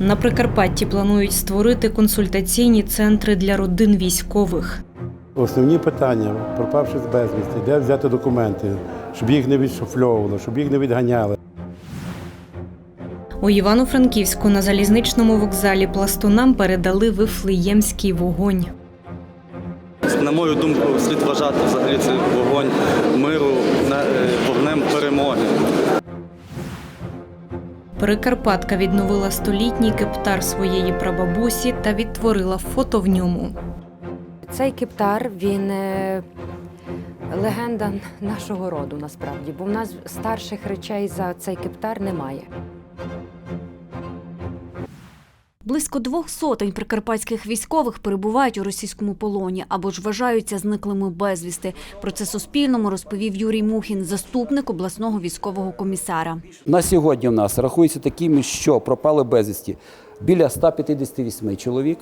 На Прикарпатті планують створити консультаційні центри для родин військових. Основні питання, пропавши з безвісті, де взяти документи, щоб їх не відшофльовували, щоб їх не відганяли. У Івано-Франківську на залізничному вокзалі пластунам передали вифлеємський вогонь. На мою думку, слід вважати взагалі цей вогонь миру не- е, вогнем перемоги. Прикарпатка відновила столітній кептар своєї прабабусі та відтворила фото в ньому. Цей кептар він е, легенда нашого роду насправді, бо в нас старших речей за цей кептар немає. Близько двох сотень прикарпатських військових перебувають у російському полоні або ж вважаються зниклими безвісти. Про це Суспільному розповів Юрій Мухін, заступник обласного військового комісара. На сьогодні в нас рахуються такими, що пропали безвісті біля 158 чоловік.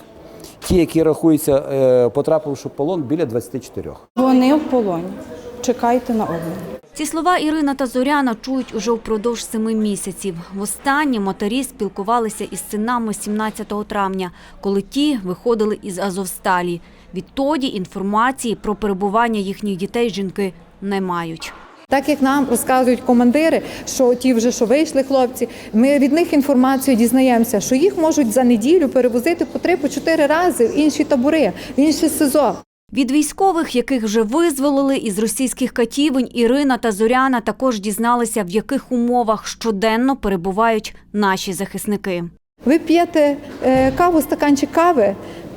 Ті, які рахуються, е, потрапивши в полон, біля 24. Вони в полоні. Чекайте на обмін. Ці слова Ірина та Зоряна чують уже впродовж семи місяців. Востаннє матері спілкувалися із синами 17 травня, коли ті виходили із Азовсталі. Відтоді інформації про перебування їхніх дітей жінки не мають. Так як нам розказують командири, що ті вже що вийшли хлопці, ми від них інформацію дізнаємося, що їх можуть за неділю перевозити по три, по чотири рази в інші табори, в інші СИЗО. Від військових, яких вже визволили із російських катівень, Ірина та Зоряна також дізналися, в яких умовах щоденно перебувають наші захисники. Ви п'єте е, каву, стаканчик кави,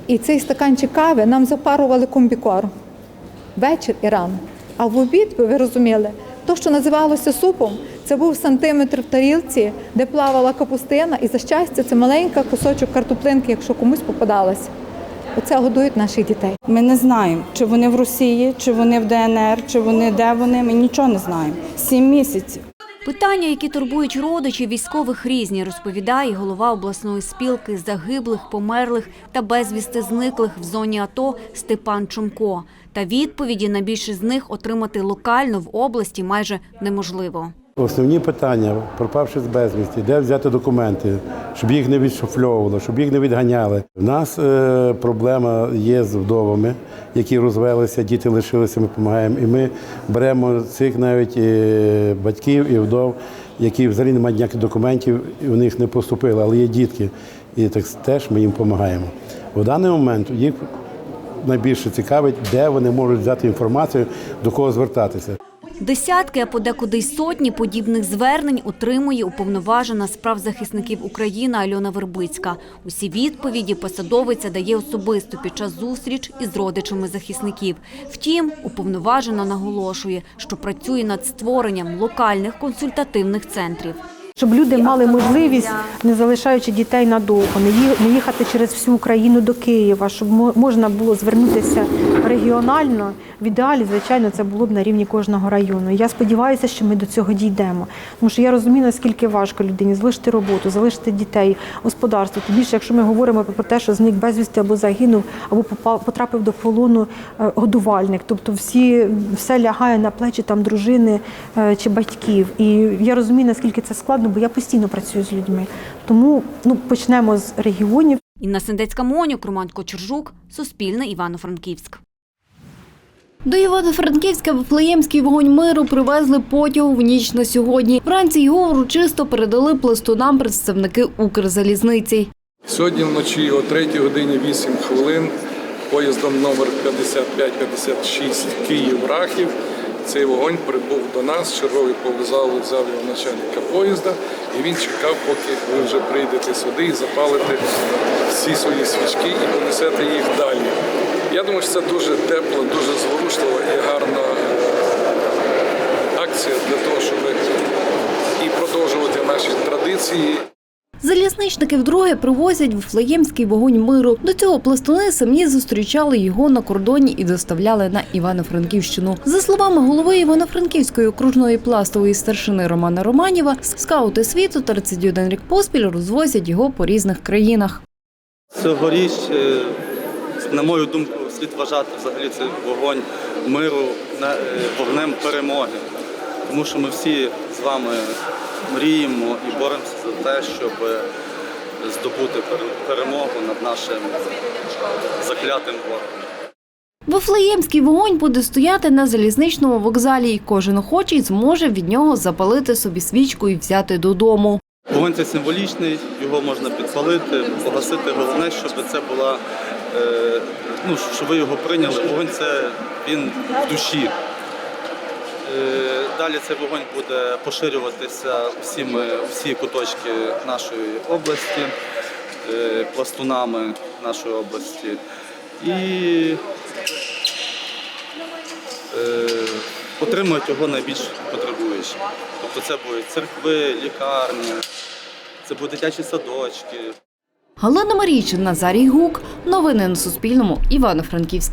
і цей стаканчик кави нам запарували комбікорм вечір і рано. А в обід, ви розуміли, то, що називалося супом, це був сантиметр в тарілці, де плавала капустина, і за щастя, це маленька кусочок картоплинки, якщо комусь попадалася. Оце годують наших дітей. Ми не знаємо, чи вони в Росії, чи вони в ДНР, чи вони де вони. Ми нічого не знаємо. Сім місяців. Питання, які турбують родичів військових, різні, розповідає голова обласної спілки загиблих, померлих та безвісти зниклих в зоні АТО Степан Чумко. Та відповіді на більшість з них отримати локально в області майже неможливо. Основні питання, пропавши з безвісті, де взяти документи, щоб їх не відшофльовували, щоб їх не відганяли. У нас е, проблема є з вдовами, які розвелися, діти лишилися, ми допомагаємо. І ми беремо цих навіть е, батьків і вдов, які взагалі не мають ніяких документів, і у них не поступили, але є дітки. І так теж ми їм допомагаємо. У даний момент їх найбільше цікавить, де вони можуть взяти інформацію, до кого звертатися. Десятки, а подекуди й сотні подібних звернень отримує уповноважена з прав захисників України Альона Вербицька. Усі відповіді посадовиця дає особисто під час зустріч із родичами захисників. Втім, уповноважена наголошує, що працює над створенням локальних консультативних центрів. Щоб люди мали можливість, не залишаючи дітей надовго, не їхати через всю Україну до Києва, щоб мо- можна було звернутися регіонально. В ідеалі, звичайно, це було б на рівні кожного району. Я сподіваюся, що ми до цього дійдемо. Тому що я розумію, наскільки важко людині залишити роботу, залишити дітей, господарство. Тим більше, якщо ми говоримо про те, що зник безвісти або загинув, або потрапив до полону е, годувальник. Тобто всі все лягає на плечі там дружини е, чи батьків. І я розумію, наскільки це складно, бо я постійно працюю з людьми. Тому ну почнемо з регіонів. Інна Сендецька Монюк, Роман Кочержук, Суспільне, Івано-Франківськ. До Івано-Франківська Вифлеємський вогонь миру привезли потяг в ніч на сьогодні. Вранці його урочисто передали пластунам представники Укрзалізниці. Сьогодні вночі о 3 годині 8 хвилин поїздом номер 5556 Київ-Рахів цей вогонь прибув до нас. Черговий повзав взяв його начальника поїзда, і він чекав, поки ви вже прийдете сюди і запалите всі свої свічки і понесете їх далі. Я думаю, що це дуже тепло, дуже зворушлива і гарна е, акція для того, щоб і продовжувати наші традиції. Залізничники вдруге привозять Вифлеємський вогонь миру. До цього пластуни самі зустрічали його на кордоні і доставляли на Івано-Франківщину. За словами голови Івано-Франківської окружної пластової старшини Романа Романіва, скаути світу 31 рік поспіль розвозять його по різних країнах. Цьогоріч, е, на мою думку, слід вважати взагалі цей вогонь миру е, вогнем перемоги. Тому що ми всі з вами мріємо і боремося за те, щоб здобути перемогу над нашим заклятим ворогом. Вифлеємський вогонь буде стояти на залізничному вокзалі, і кожен охочий зможе від нього запалити собі свічку і взяти додому. Вогонь це символічний, його можна підпалити, погасити. Головне, щоб це була, е, ну, щоб ви його прийняли. Вогонь це він в душі. Е, Далі цей вогонь буде поширюватися всіми, всі куточки нашої області, е, пластунами нашої області. І е, отримують його найбільш потребуючі. Тобто це будуть церкви, лікарні, це будуть дитячі садочки. Галина Марійчин, Назарій Гук. Новини на Суспільному. Івано-Франківськ.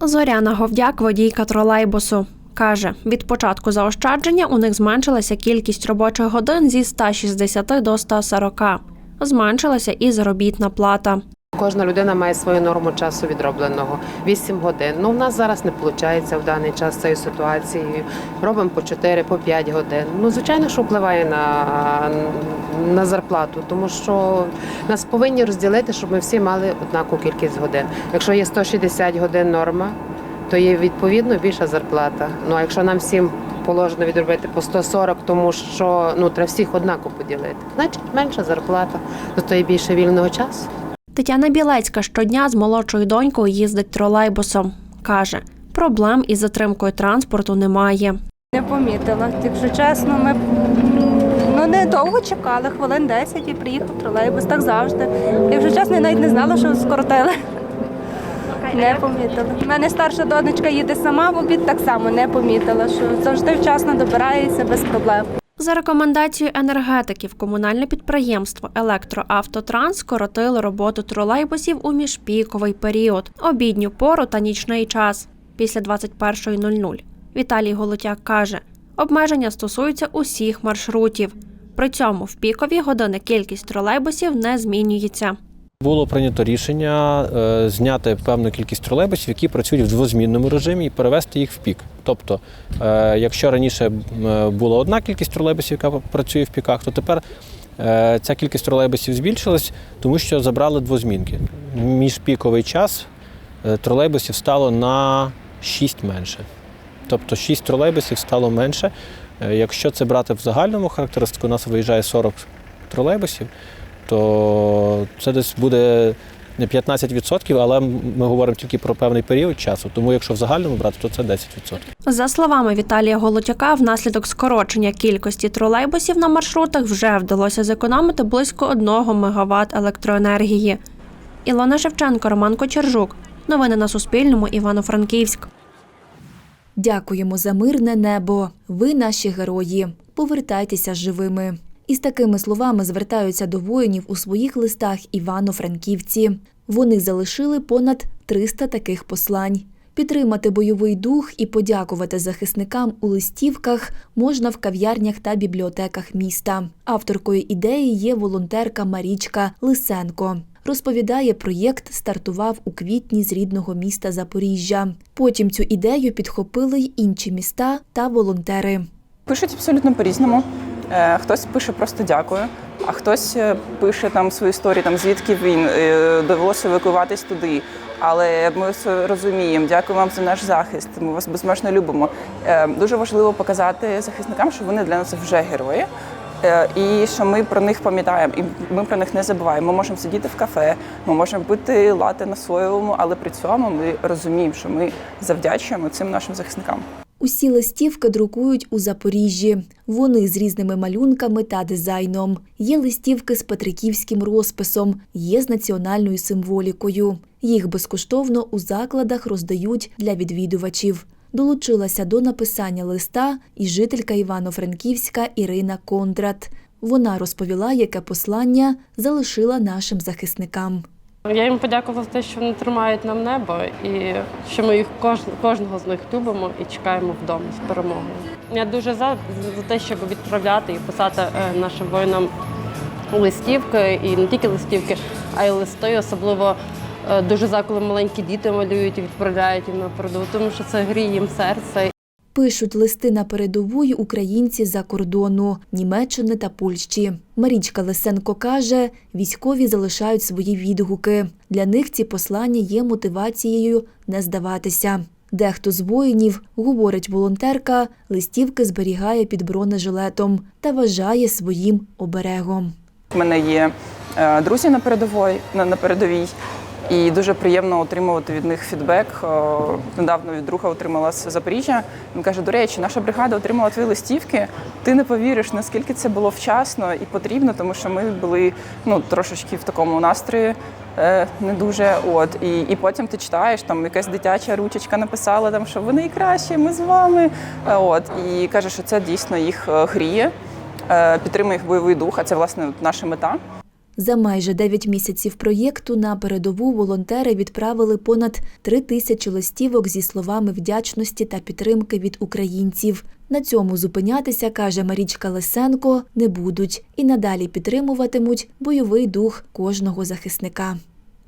Зоряна Говдяк, водійка тролейбусу. Каже, від початку заощадження у них зменшилася кількість робочих годин зі 160 до 140. Зменшилася і заробітна плата. Кожна людина має свою норму часу відробленого 8 годин. Ну, в нас зараз не виходить в даний час цієї ситуації. Робимо по 4, по 5 годин. Ну, звичайно, що впливає на, на зарплату, тому що нас повинні розділити, щоб ми всі мали однакову кількість годин. Якщо є 160 годин норма, то є відповідно більша зарплата. Ну а якщо нам всім положено відробити по 140, тому що ну треба всіх однаково поділити, значить менша зарплата, то є більше вільного часу. Тетяна Білецька щодня з молодшою донькою їздить тролейбусом. Каже, проблем із затримкою транспорту немає. Не помітила. Якщо чесно, ми ну не довго чекали, хвилин 10 і приїхав тролейбус, так завжди. Якщо чесно, я навіть не знала, що скоротили. Не помітила. У мене старша донечка їде сама в обід, так само не помітила, що завжди вчасно добирається без проблем. За рекомендацією енергетиків, комунальне підприємство Електроавтотранс скоротило роботу тролейбусів у міжпіковий період, обідню пору та нічний час після 21.00. Віталій Голотяк каже, обмеження стосуються усіх маршрутів. При цьому в пікові години кількість тролейбусів не змінюється. Було прийнято рішення е, зняти певну кількість тролейбусів, які працюють в двозмінному режимі, і перевести їх в пік. Тобто, е, якщо раніше е, була одна кількість тролейбусів, яка працює в піках, то тепер ця кількість тролейбусів збільшилась, тому що забрали двозмінки. Міжпіковий час тролейбусів стало на 6 менше. Тобто 6 тролейбусів стало менше. Якщо це брати в загальному характеристику, у нас виїжджає 40 тролейбусів, то це десь буде не 15%, але ми говоримо тільки про певний період часу. Тому якщо в загальному брати, то це 10%. За словами Віталія Голотяка, внаслідок скорочення кількості тролейбусів на маршрутах вже вдалося зекономити близько 1 МВт електроенергії. Ілона Шевченко, Роман Кочержук. Новини на Суспільному. Івано-Франківськ. Дякуємо за мирне небо. Ви наші герої. Повертайтеся живими. Із такими словами звертаються до воїнів у своїх листах івано-франківці. Вони залишили понад 300 таких послань. Підтримати бойовий дух і подякувати захисникам у листівках можна в кав'ярнях та бібліотеках міста. Авторкою ідеї є волонтерка Марічка Лисенко. Розповідає, проєкт стартував у квітні з рідного міста Запоріжжя. Потім цю ідею підхопили й інші міста та волонтери. Пишуть абсолютно по-різному. Е, Хтось пише просто дякую, а хтось е, пише там свою історію, там звідки він е, довелося евакуюватись туди. Але ми все розуміємо. Дякую вам за наш захист. Ми вас безмежно любимо. Е, Дуже важливо показати захисникам, що вони для нас вже герої. е, І що ми про них пам'ятаємо, і ми про них не забуваємо. Ми можемо сидіти в кафе, ми можемо пити лати на своєму, але при цьому ми розуміємо, що ми завдячуємо цим нашим захисникам. Усі листівки друкують у Запоріжжі. Вони з різними малюнками та дизайном. Є листівки з петриківським розписом, є з національною символікою. Їх безкоштовно у закладах роздають для відвідувачів. Долучилася до написання листа і жителька Івано-Франківська Ірина Кондрат. Вона розповіла, яке послання залишила нашим захисникам. Я їм подякувала за те, що вони тримають нам небо і що ми їх кож, кожного з них любимо і чекаємо вдома з перемогою. Я дуже за, за те, щоб відправляти і писати е, нашим воїнам листівки, і не тільки листівки, а й листи, особливо е, дуже за коли маленькі діти малюють і відправляють їм на передову, тому що це гріє їм серце. Пишуть листи на передову українці за кордону Німеччини та Польщі. Марічка Лисенко каже, військові залишають свої відгуки. Для них ці послання є мотивацією не здаватися. Дехто з воїнів, говорить волонтерка, листівки зберігає під бронежилетом та вважає своїм оберегом. У мене є е, друзі на передовій, на передовій, і дуже приємно отримувати від них фідбек. Е, Недавно від друга отримала з Запоріжжя. Він каже: до речі, наша бригада отримала твої листівки. Ти не повіриш, наскільки це було вчасно і потрібно, тому що ми були ну трошечки в такому настрої. е, Не дуже от і, і потім ти читаєш, там якась дитяча ручечка написала там, що ви найкращі, ми з вами. Е, От і каже, що це дійсно їх гріє, підтримує їх бойовий дух. А це власне наша мета. За майже 9 місяців проєкту на передову волонтери відправили понад 3 тисячі листівок зі словами вдячності та підтримки від українців. На цьому зупинятися, каже Марічка Лисенко, не будуть і надалі підтримуватимуть бойовий дух кожного захисника.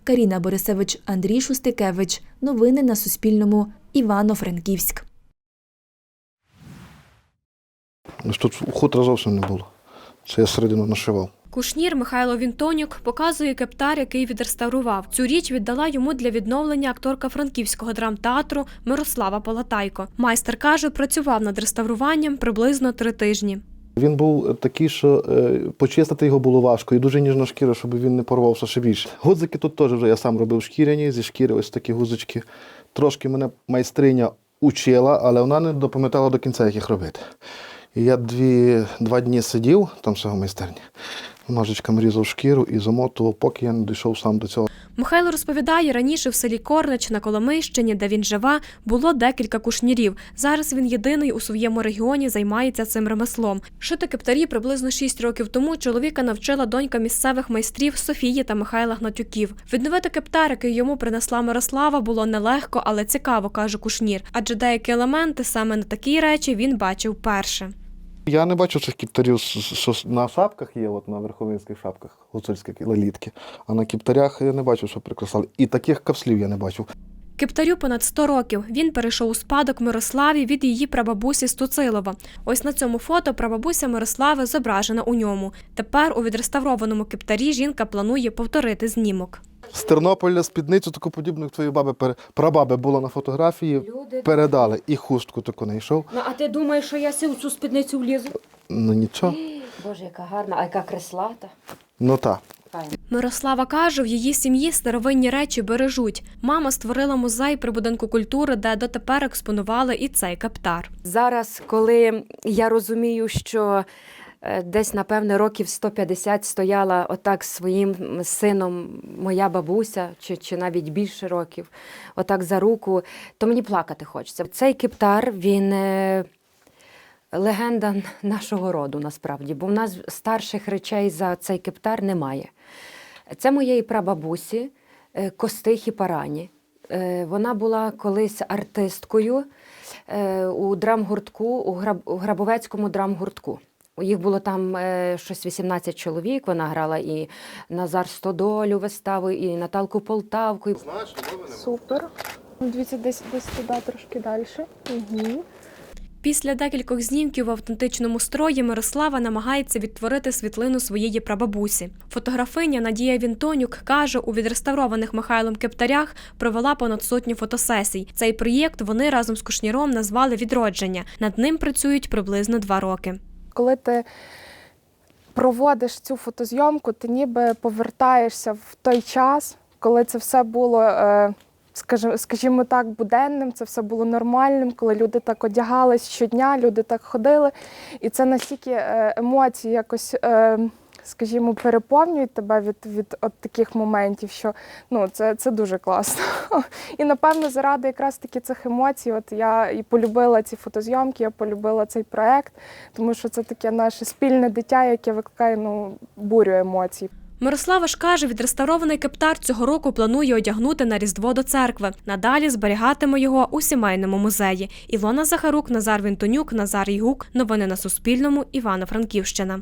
Каріна Борисевич, Андрій Шустикевич. Новини на Суспільному. Івано-Франківськ. Тут хутра зовсім не було. Це я середину нашивав. Кушнір Михайло Вінтонюк показує кептар, який відреставрував. Цю річ віддала йому для відновлення акторка франківського драмтеатру Мирослава Полатайко. Майстер каже, працював над реставруванням приблизно три тижні. Він був такий, що е, почистити його було важко, і дуже ніжна шкіра, щоб він не порвався ще більше. Гудзики тут теж вже я сам робив шкіряні, зі шкіри ось такі гудзички. Трошки мене майстриня учила, але вона не допам'ятала до кінця, як їх робити. І я дві, два дні сидів там в цього майстерні, ножичком різав шкіру і замотував, поки я не дійшов сам до цього. Михайло розповідає, раніше в селі Корнич на Коломийщині, де він живе, було декілька кушнірів. Зараз він єдиний у своєму регіоні займається цим ремеслом. Шити кептарі приблизно 6 років тому чоловіка навчила донька місцевих майстрів Софії та Михайла Гнатюків. Відновити кептар, який йому принесла Мирослава, було нелегко, але цікаво, каже кушнір. Адже деякі елементи саме на такі речі він бачив перше. Я не бачу цих кіптарів, що на шапках є, от на верховинських шапках, гуцульські лелітки, а на кіптарях я не бачу, що прикрасали. І таких капслів я не бачив. Кептарю понад 100 років. Він перейшов у спадок Мирославі від її прабабусі Стуцилова. Ось на цьому фото прабабуся Мирослави зображена у ньому. Тепер у відреставрованому кептарі жінка планує повторити знімок. З Тернополя спідницю таку подібну, як твоєї баби, прабаби було на фотографії, Люди. передали. І хустку таку знайшов. Ну, а ти думаєш, що я в цю спідницю влізу? Ну нічого. Боже, яка гарна, а яка креслата. Ну так. Мирослава каже, в її сім'ї старовинні речі бережуть. Мама створила музей при будинку культури, де дотепер експонували і цей кептар. Зараз, коли я розумію, що десь, напевне, років 150 стояла отак з своїм сином моя бабуся, чи, чи навіть більше років, отак за руку, то мені плакати хочеться. Цей кептар, він. е, Легенда нашого роду насправді, бо в нас старших речей за цей кептар немає. Це моєї прабабусі е, Костихі Парані. Е, Вона була колись артисткою е, у драмгуртку, у Грабовецькому драмгуртку. У Їх було там е, щось 18 чоловік. Вона грала і Назар Стодолю виставу, і Наталку Полтавку. Супер. Дивіться, десь десь туди трошки далі. Угу. Після декількох знімків в автентичному строї Мирослава намагається відтворити світлину своєї прабабусі. Фотографиня Надія Вінтонюк каже, у відреставрованих Михайлом кептарях провела понад сотню фотосесій. Цей проєкт вони разом з Кушніром назвали відродження. Над ним працюють приблизно два роки. Коли ти проводиш цю фотозйомку, ти ніби повертаєшся в той час, коли це все було, е, скажімо, так, буденним, це все було нормальним, коли люди так одягались щодня, люди так ходили. І це настільки е, емоції якось. Скажімо, переповнюють тебе від, від от таких моментів, що ну це, це дуже класно. І напевно, заради якраз таки цих емоцій, от я і полюбила ці фотозйомки, я полюбила цей проект, тому що це таке наше спільне дитя, яке викликає ну бурю емоцій. Мирослава ж каже, відреставрований кептар цього року планує одягнути на Різдво до церкви. Надалі зберігатиме його у сімейному музеї. Ілона Захарук, Назар Вінтонюк, Назар Ігук. Новини на Суспільному. Івано-Франківщина.